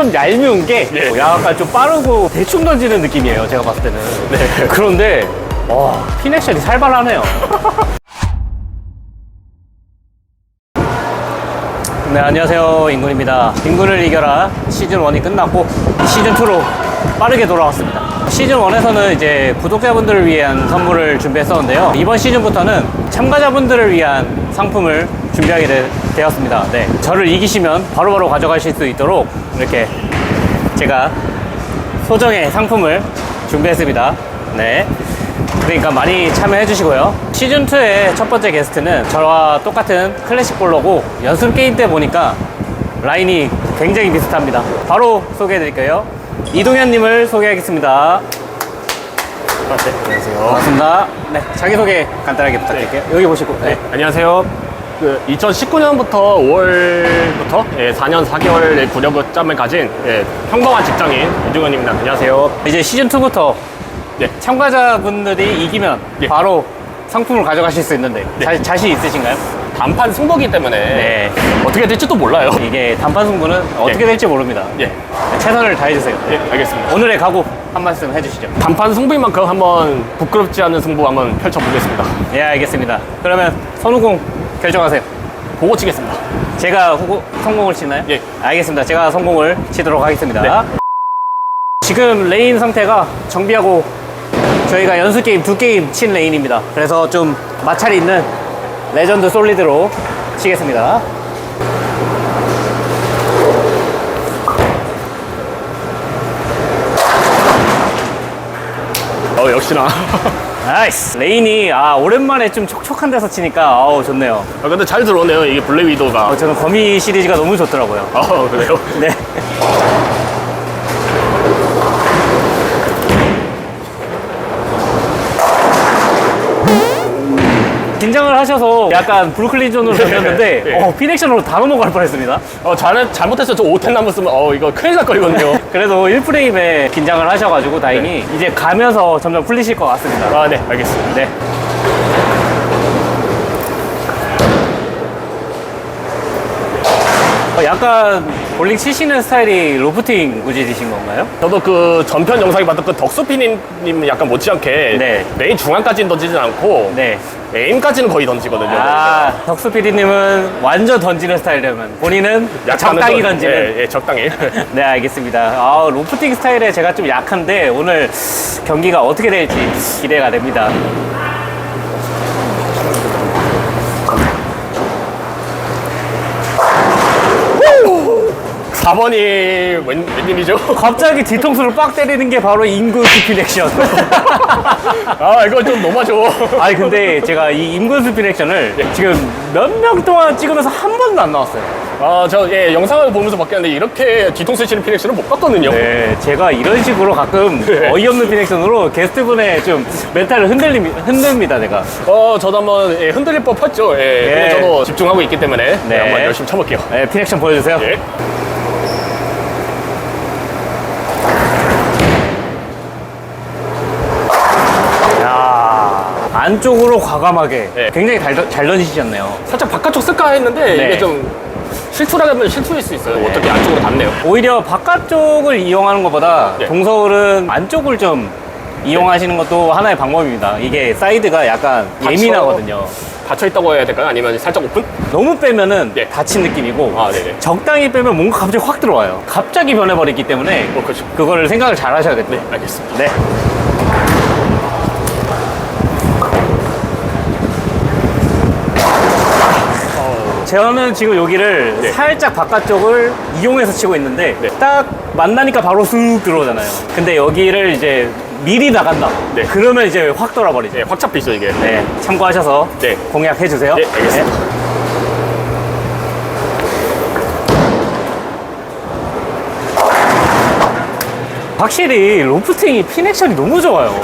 좀 얄미운 게 예. 약간 좀 빠르고 대충 던지는 느낌이에요. 제가 봤을 때는. 네. 그런데 와, 피넥션이 살벌하네요. 네, 안녕하세요. 인군입니다. 인군을 이겨라 시즌 1이 끝났고 시즌 2로 빠르게 돌아왔습니다. 시즌 1에서는 이제 구독자분들을 위한 선물을 준비했었는데요. 이번 시즌부터는 참가자분들을 위한 상품을 준비하게 되, 되었습니다. 네. 저를 이기시면 바로바로 가져가실 수 있도록 이렇게 제가 소정의 상품을 준비했습니다. 네. 그러니까 많이 참여해 주시고요. 시즌2의 첫 번째 게스트는 저와 똑같은 클래식 볼러고 연습 게임 때 보니까 라인이 굉장히 비슷합니다. 바로 소개해 드릴게요. 이동현님을 소개하겠습니다. 아, 네, 안녕하세요. 반갑습니다. 네, 자기소개 간단하게 부탁드릴게요. 여기 보시고. 네. 안녕하세요. 그 2019년부터 5월부터 예, 4년 4개월의 구력점을 가진 예, 평범한 직장인 이중현입니다. 안녕하세요. 이제 시즌2부터 네. 참가자분들이 이기면 예. 바로 상품을 가져가실 수 있는데 네. 자, 자신 있으신가요? 단판 승부기 때문에 네. 어떻게 될지도 몰라요. 이게 단판 승부는 어떻게 될지 모릅니다. 예, 최선을 다해주세요. 예, 알겠습니다. 오늘의 각오 한 말씀 해주시죠. 단판 승부인 만큼 한번 부끄럽지 않은 승부 한번 펼쳐보겠습니다. 예, 알겠습니다. 그러면 선우공 결정하세요. 보고 치겠습니다. 제가 후보, 성공을 치나요? 예. 알겠습니다. 제가 성공을 치도록 하겠습니다. 네. 지금 레인 상태가 정비하고 저희가 연습 게임 두 게임 친 레인입니다. 그래서 좀 마찰이 있는 레전드 솔리드로 치겠습니다. 어, 역시나. 나이스! 레인이 아 오랜만에 좀 촉촉한 데서 치니까 아우 좋네요. 아, 근데 잘 들어오네요. 이게 블랙 위도가. 어, 저는 거미 시리즈가 너무 좋더라고요. 아, 그래요? 네. 긴장을 하셔서 약간 브루클린 존으로 던졌는데 네. 어, 피넥션으로 다 넘어갈 뻔했습니다. 어, 잘, 잘못해서 저 5텐 남았으면, 어, 이거 큰일 날 거리거든요. 그래도 1프레임에 긴장을 하셔가지고 다행히 이제 가면서 점점 풀리실 것 같습니다. 아, 네, 알겠습니다. 네. 어, 약간 볼링 치시는 스타일이 로프팅 구질이신 건가요? 저도 그 전편 영상에 봤던 그 덕수피님 약간 못지않게 네. 메인 중앙까지는 던지진 않고 네. 에임까지는 거의 던지거든요. 아, 덕수 PD님은 완전 던지는 스타일이라면 본인은 약간은 적당히 던- 던지는. 예, 예, 적당히. 네, 알겠습니다. 아, 로프팅 스타일에 제가 좀 약한데 오늘 경기가 어떻게 될지 기대가 됩니다. 4번이 웬, 웬일이죠? 갑자기 뒤통수를 빡 때리는 게 바로 인구 스핀 액션. 아, 이거 좀 너무하죠. 아니 근데 제가 이 인구 스핀 액션을 지금 몇 명 동안 찍으면서 한 번도 안 나왔어요. 아, 저, 예, 영상을 보면서 바뀌었는데 이렇게 뒤통수 치는 피넥스는 못 봤거든요. 네, 제가 이런 식으로 가끔 네. 어이없는 핀 액션으로 게스트분의 좀 멘탈을 흔들리, 흔듭니다, 내가. 어, 저도 한번 예, 흔들릴 법 했죠. 예, 예. 근데 저도 집중하고 있기 때문에 네. 네, 한번 열심히 쳐볼게요. 네, 핀 액션 보여주세요. 예. 안쪽으로 과감하게 네. 굉장히 잘, 잘 던지셨네요. 살짝 바깥쪽 쓸까 했는데 네. 이게 좀 실투라면 실투일 수 있어요. 어떻게 안쪽으로 닿네요. 오히려 바깥쪽을 이용하는 것보다 네. 동서울은 안쪽을 좀 이용하시는 것도 하나의 방법입니다. 이게 사이드가 약간 닫혀. 예민하거든요. 닫혀 있다고 해야 될까요? 아니면 살짝 오픈? 너무 빼면은 네. 닫힌 느낌이고 아, 네네. 적당히 빼면 뭔가 갑자기 확 들어와요. 갑자기 변해버리기 때문에 어, 그렇죠. 그거를 생각을 잘 하셔야겠네요. 네, 알겠습니다. 네. 저는 지금 여기를 네. 살짝 바깥쪽을 이용해서 치고 있는데 네. 딱 만나니까 바로 쑥 들어오잖아요. 근데 여기를 이제 미리 나간다. 네. 그러면 이제 확 돌아버리죠. 네, 확 잡히죠, 이게. 네, 참고하셔서 네. 공략해 주세요. 네, 알겠습니다. 확실히 로프팅이 핀 액션이 너무 좋아요.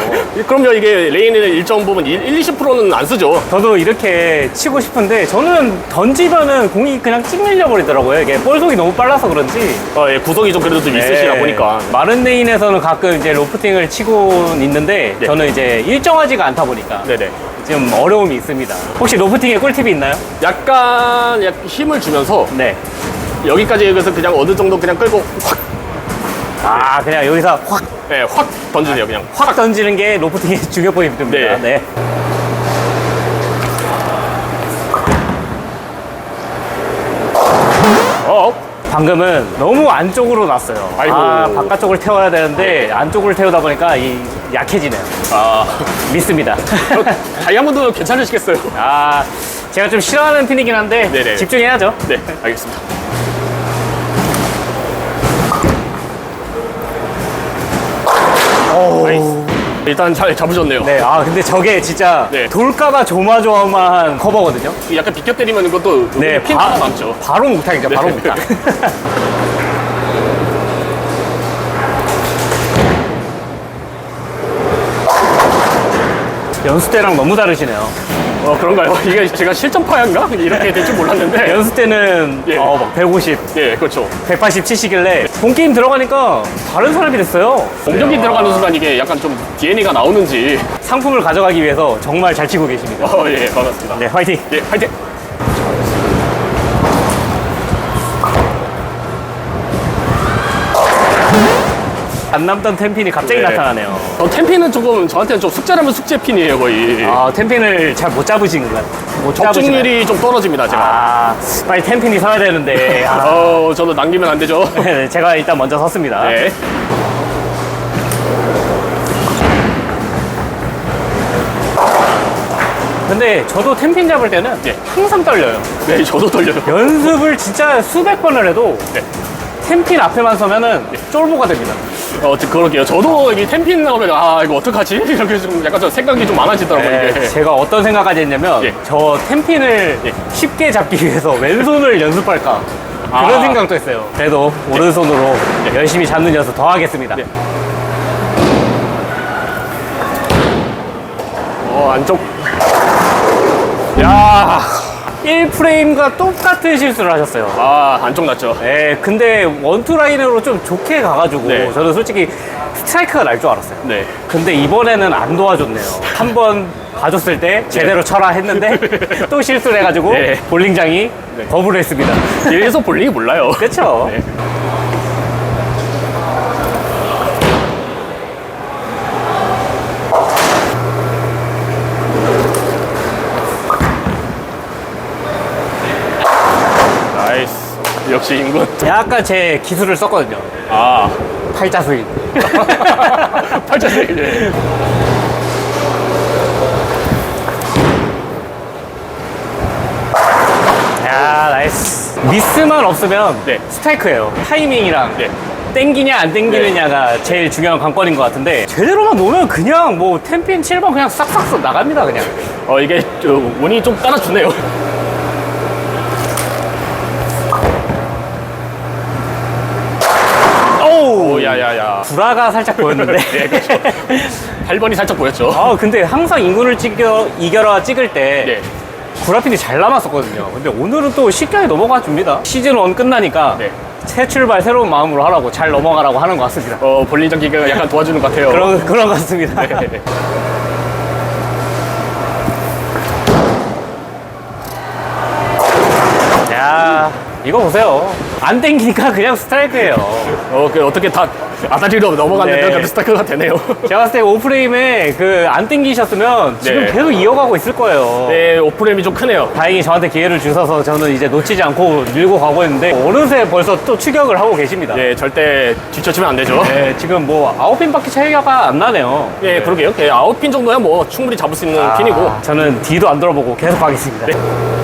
그럼요, 이게 레인의 일정 부분 1, 20%는 안 쓰죠. 저도 이렇게 치고 싶은데 저는 던지면은 공이 그냥 찍 밀려 버리더라고요. 이게 볼 속이 너무 빨라서 그런지. 어, 예, 구석이 좀 그래도 좀 있으시다 네. 보니까. 마른 레인에서는 가끔 이제 로프팅을 치고 있는데 네. 저는 이제 일정하지가 않다 보니까 네네. 좀 어려움이 있습니다. 혹시 로프팅에 꿀팁이 있나요? 약간 약 힘을 주면서 네. 여기까지 여기서 그냥 어느 정도 그냥 끌고 확 아, 그냥 여기서 확, 네, 확 던지세요. 그냥 확 던지는 게 로프팅의 중요 포인트입니다. 네. 네. 어, 방금은 너무 안쪽으로 났어요. 아이고. 아, 바깥쪽을 태워야 되는데 안쪽을 태우다 보니까 이 약해지네요. 아, 믿습니다. 저 다이아몬드 괜찮으시겠어요? 아, 제가 좀 싫어하는 핀이긴 한데 네네. 집중해야죠. 네, 알겠습니다. 나이스. 일단 잘 잡으셨네요. 네, 아 근데 저게 진짜 네. 돌까봐 조마조마한 커버거든요. 약간 비껴 때리면 이것도 네, 핀 바- 하나 남죠. 바로 묵탕이죠, 바로 네. 묵탕. 연수 때랑 너무 다르시네요. 어, 그런가요? 이게 제가 실전파인가? 이렇게 될 줄 몰랐는데. 연수 때는 예. 어, 막 150, 네, 그렇죠. 180 치시길래 본 게임 들어가니까 다른 사람이 됐어요. 공격이 들어가는 순간 이게 약간 좀 DNA가 나오는지. 상품을 가져가기 위해서 정말 잘 치고 계십니다. 어, 예, 반갑습니다. 네, 화이팅! 예, 화이팅! 안 남던 템핀이 갑자기 네. 나타나네요. 어, 템핀은 조금 저한테는 좀 숙제라면 숙제핀이에요, 거의. 아, 템핀을 잘 못 잡으신 건가요? 못 잡으시나요? 적중률이 좀 떨어집니다, 제가. 아, 빨리 템핀이 서야 되는데. 아, 어, 저도 남기면 안 되죠. 네, 제가 일단 먼저 섰습니다. 네. 근데 저도 템핀 잡을 때는 네. 항상 떨려요. 네, 저도 떨려요. 연습을 진짜 수백 번을 해도 네. 템핀 앞에만 서면은 쫄보가 됩니다. 어, 저- 그러게요. 저도 이 템핀 나오면, 아, 이거 어떡하지? 이렇게 좀 약간 좀 생각이 좀 많아지더라고요, 네, 이게. 제가 어떤 생각까지 했냐면 예. 저 템핀을 예. 쉽게 잡기 위해서 왼손을 연습할까 그런 아. 생각도 했어요. 그래도 오른손으로 열심히 잡는 연습 더 하겠습니다. 네. 어, 안쪽. 야 1프레임과 똑같은 실수를 하셨어요. 아, 안쪽 났죠. 네, 근데 원투 라인으로 좀 좋게 가가지고 네. 저는 솔직히 스트라이크가 날 줄 알았어요. 네. 근데 이번에는 안 도와줬네요. 한번 봐줬을 때 제대로 쳐라 했는데 또 실수를 해가지고 네. 볼링장이 네. 거부를 했습니다. 뒤에서 볼링이 몰라요. 그렇죠. 네. 역시 인군. 약간 제 기술을 썼거든요. 아. 팔자 스윙. 팔자색. 네. 야 나이스. 미스만 없으면 네. 스트라이크예요. 타이밍이랑 네. 땡기냐 안 땡기느냐가 제일 중요한 관건인 것 같은데 제대로만 놓으면 그냥 뭐 템핀 7번 그냥 싹싹 나갑니다 그냥. 어, 이게 저 운이 좀 따라주네요. 오우. 오, 야야야. 구라가 살짝 보였는데. 네, 그렇죠. 8번이 살짝 보였죠. 아 근데 항상 인구를 찍겨, 이겨라 찍을 때 네. 구라핀이 잘 남았었거든요. 근데 오늘은 또 쉽게 넘어가 줍니다. 시즌 1 끝나니까 네. 새 출발 새로운 마음으로 하라고 잘 넘어가라고 하는 것 같습니다. 어, 볼링장 기계가 약간 도와주는 것 같아요. 그런 그런 것 같습니다. 네. 야 이거 보세요. 안 땡기니까 그냥 스트라이크예요. 어, 그 어떻게 다 아다리로 넘어갔는데 네. 그래도 스타크가 되네요. 제가 봤을 때 오프레임에 그 안 땡기셨으면 지금 네. 계속 이어가고 있을 거예요. 네, 오프레임이 좀 크네요. 다행히 저한테 기회를 주셔서 저는 이제 놓치지 않고 밀고 가고 있는데 어느새 벌써 또 추격을 하고 계십니다. 네, 절대 뒤처치면 안 되죠. 네, 지금 뭐 아홉 핀밖에 차이가 안 나네요. 예, 그러게요. 예, 아홉 핀 정도야 뭐 충분히 잡을 수 있는 아, 핀이고. 저는 뒤도 안 돌아보고 계속 가겠습니다. 어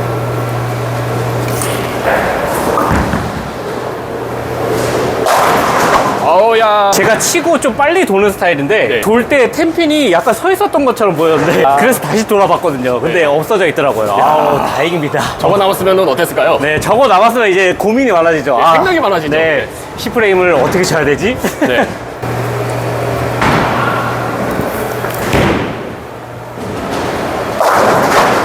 제가 치고 좀 빨리 도는 스타일인데 네. 돌 때 템핀이 약간 서 있었던 것처럼 보였는데 아. 그래서 다시 돌아봤거든요. 근데 네. 없어져 있더라고요. 아우 다행입니다. 저거 남았으면 어땠을까요? 네, 저거 남았으면 이제 고민이 많아지죠. 네, 생각이 많아지죠. 네, 10프레임을 어떻게 쳐야 되지? 네.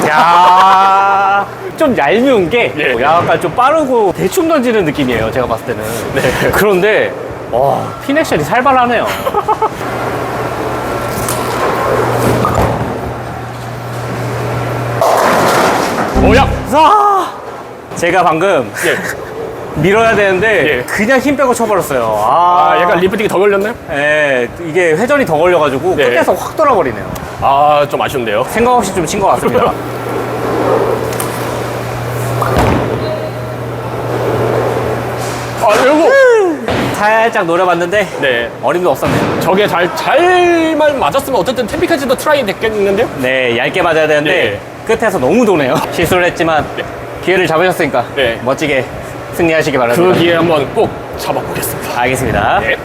야, 좀 얄미운 게 예. 약간 좀 빠르고 대충 던지는 느낌이에요. 제가 봤을 때는. 네. 그런데 와, 핀 액션이 살벌하네요. 오야. 아, 제가 방금 예. 밀어야 되는데 예. 그냥 힘 빼고 쳐버렸어요. 아, 아, 약간 리프팅이 더 걸렸나요? 예, 이게 회전이 더 걸려가지고 네. 끝에서 확 돌아버리네요. 아, 좀 아쉬운데요. 생각 없이 좀 친 것 같습니다. 아, 이거. 살짝 노려봤는데 네. 어림도 없었네요. 저게 잘, 잘만 맞았으면 어쨌든 템피까지도 트라이 됐겠는데요? 네, 얇게 맞아야 되는데 끝에서 너무 도네요. 실수를 했지만 네. 기회를 잡으셨으니까 네. 멋지게 승리하시기 그 바랍니다. 기회 한번 꼭 잡아보겠습니다. 알겠습니다. 네.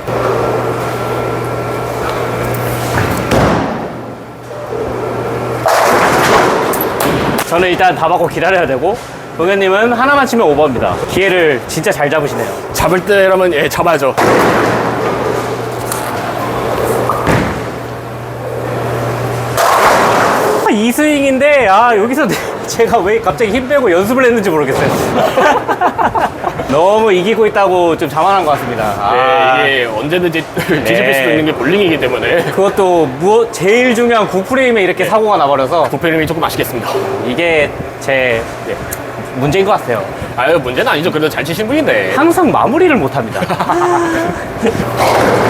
저는 일단 다 받고 기다려야 되고 동현님은 하나만 치면 오버입니다. 기회를 진짜 잘 잡으시네요. 잡을 때라면 예, 잡아야죠. 아, 이 스윙인데 아 여기서 제가 왜 갑자기 힘 빼고 연습을 했는지 모르겠어요. 너무 이기고 있다고 좀 자만한 것 같습니다. 아, 네, 이게 언제든지 뒤집힐 수도 있는 게 볼링이기 때문에 그것도 무엇 제일 중요한 9프레임에 이렇게 사고가 나버려서 부페님이 조금 아쉽겠습니다. 이게 제 네. 문제인 것 같아요. 아유, 문제는 아니죠. 그래도 잘 치신 분인데. 항상 마무리를 못합니다.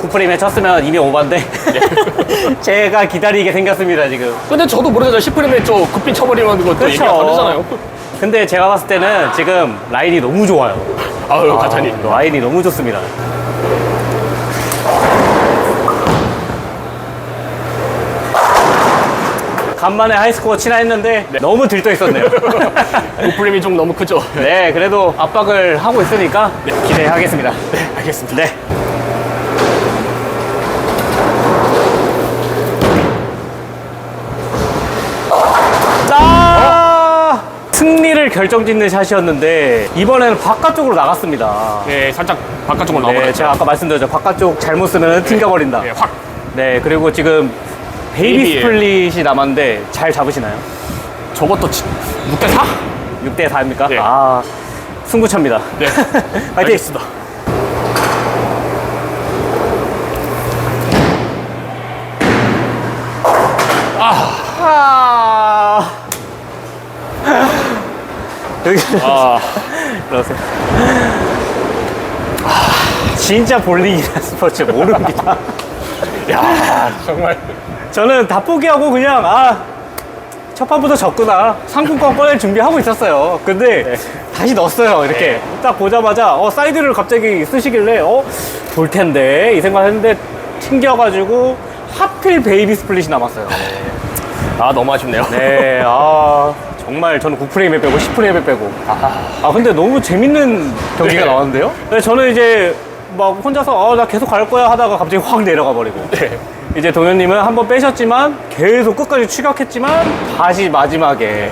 구프레임에 쳤으면 이미 오반데 제가 기다리게 생겼습니다 지금. 근데 저도 모르잖아요. 10프레임에 저 급빈 쳐버리면 그것도 그렇죠. 얘기 안 되잖아요. 근데 제가 봤을 때는 지금 라인이 너무 좋아요. 아유. 아, 라인이 너무 좋습니다. 간만에 하이스코어 치나 했는데 너무 들떠 있었네요. 부프레임이 좀 너무 크죠. 네, 그래도 압박을 하고 있으니까 기대하겠습니다. 네, 알겠습니다. 네. 아! 승리를 결정짓는 샷이었는데 이번에는 바깥쪽으로 나갔습니다. 네, 살짝 바깥쪽으로 네, 나와버렸죠. 제가 아까 말씀드렸죠. 바깥쪽 잘못 쓰면 튕겨버린다. 네, 확. 네, 그리고 지금 베이비. 스플릿이 남았는데 잘 잡으시나요? 저것도 6대4? 6대 4입니까? 네. 아, 승부차입니다. 네. 화이팅! 알겠습니다. 아. 여기 아, 들어오세요. 진짜 볼링이라는 스포츠 모릅니다. 야, 정말. 저는 다 포기하고 그냥 아. 첫 판부터 졌구나. 상품권 꺼낼 준비하고 있었어요. 근데 다시 넣었어요. 이렇게 네. 딱 보자마자 어, 사이드를 갑자기 쓰시길래 어, 볼 텐데 이 생각 했는데 튕겨가지고 하필 베이비 스플릿이 남았어요. 아, 너무 아쉽네요. 네, 아 정말 저는 9프레임에 빼고 10프레임에 빼고. 아 근데 너무 재밌는 경기가 네. 나왔는데요? 네, 저는 이제 막 혼자서 아나 계속 갈 거야 하다가 갑자기 확 내려가 버리고. 네. 이제 동현님은 한 번 빼셨지만 계속 끝까지 추격했지만 다시 마지막에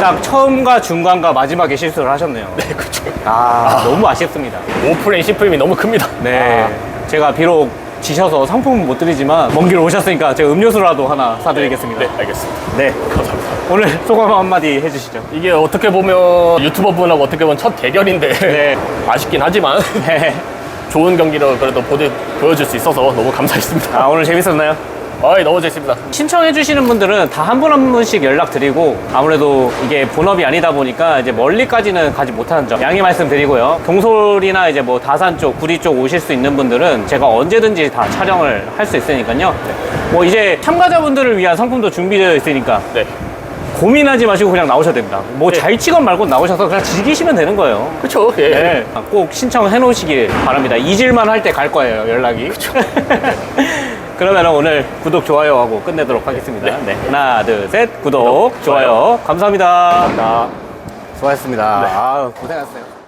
딱 처음과 중간과 마지막에 실수를 하셨네요. 네, 그렇죠. 아, 너무 아쉽습니다. 5프레임, 10프레임이 너무 큽니다. 네, 제가 비록 지셔서 상품은 못 드리지만 먼 길 오셨으니까 제가 음료수라도 하나 사드리겠습니다. 네, 알겠습니다. 네, 감사합니다. 오늘 소감 한마디 해주시죠. 이게 어떻게 보면 유튜버 분하고 어떻게 보면 첫 대결인데 네. 아쉽긴 하지만 네. 좋은 경기를 그래도 보여, 보여줄 수 있어서 너무 감사했습니다. 아, 오늘 재밌었나요? 아이, 너무 재밌습니다. 신청해주시는 분들은 다 한 분 한 분씩 연락드리고 아무래도 이게 본업이 아니다 보니까 이제 멀리까지는 가지 못하는 점 양해 말씀드리고요. 동솔이나 이제 뭐 다산 쪽, 구리 쪽 오실 수 있는 분들은 제가 언제든지 다 촬영을 할 수 있으니까요. 뭐 이제 참가자분들을 위한 상품도 준비되어 있으니까 네. 고민하지 마시고 그냥 나오셔도 됩니다. 뭐 네. 잘 치건 말건 나오셔서 그냥 즐기시면 되는 거예요. 그쵸. 예. 네, 꼭 신청해 놓으시길 바랍니다. 잊을만 할 때 갈 거예요, 연락이. 그러면 오늘 구독, 좋아요 하고 끝내도록 하겠습니다. 네. 하나, 둘, 셋. 구독, 좋아요. 감사합니다. 나 수고하셨습니다. 아, 고생하셨어요.